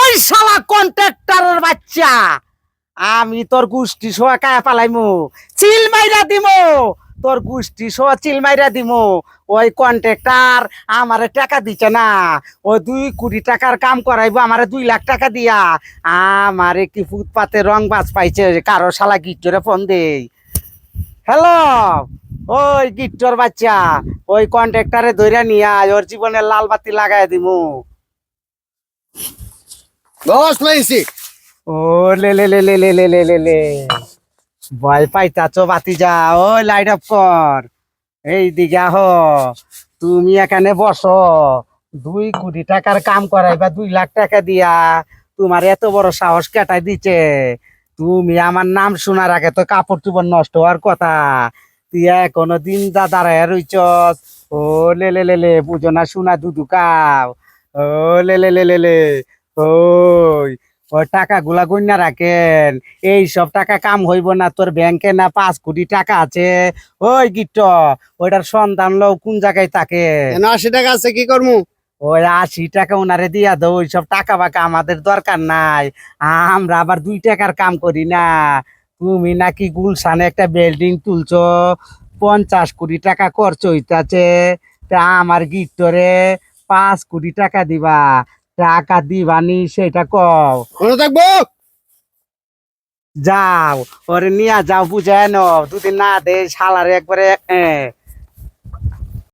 ওই শালা কন্ট্রাক্টরের বাচ্চা। আমি তোর গুষ্টি সোয়া কায়া পালাইমু, চিল মাইরা দিমু, তোর গুষ্টি সোয়া চিল মাইরা দিমু। ওই কন্ট্রাক্টর আমারে টাকা দিচ্ছে না, ওই দুই কোটি টাকার কাম করাইবো, আমারে দুই লাখ টাকা দিয়া। আমারে কি ফুটপাতে রং বাজ পাইছে, কারও শালা গিট্টরে ফোন দেই। হ্যালো ওই গিট্টর বাচ্চা ওই কন্ট্রাক্টরে ধইরা নিয়া আয়, ওর জীবনের লাল বাতি লাগাই দিমু। লাইছি। ও লে লে লে লে লে লে লে লে লে। ভয় পাইতাছ বাতি যা ও লাইট অফ কর। এই দিকে আহ তুমি এখানে বসো। দুই কোটি টাকার কাম করাইবা দুই লাখ টাকা দিয়া তোমার এত বড় সাহস কেটাই দিচ্ছে তুমি আমার নাম শোনার আগে তো কাপড় চোপড় নষ্ট হওয়ার কথা। তুই এখনও দিন দা দাঁড়ায় রইছ ও লে লে লে লে বুঝো না শোনা দুদু কাও। ও লে লে লে লে লে ওই ওই টাকা গুলা গণ্যা রাখেন। এই সব টাকা কাম হইব না তোর ব্যাংকে না পাঁচ কোটি টাকা আছে। ওই গিট্ট ওইটার সন্তান লো কোন জায়গায় থাকে? এনে আশি টাকা আছে কি করমু? ওই আশি টাকা ওনারে দিয়া দাও ওই সব টাকা বাকা আমাদের দরকার নাই। আমরা আবার দুই টাকার কাম করি না। তুমি নাকি গুলশানে একটা বিল্ডিং তুলছ? পঞ্চাশ কোটি টাকা খরচ হইতাছে। তা আমার গিট্টরে পাঁচ কোটি টাকা দিবা। টাকা দিবানি সেটা কও। থাকব? যাও ওরে নিয়া যাও বুঝে নাও। দুদিন না দে শালারে একবারে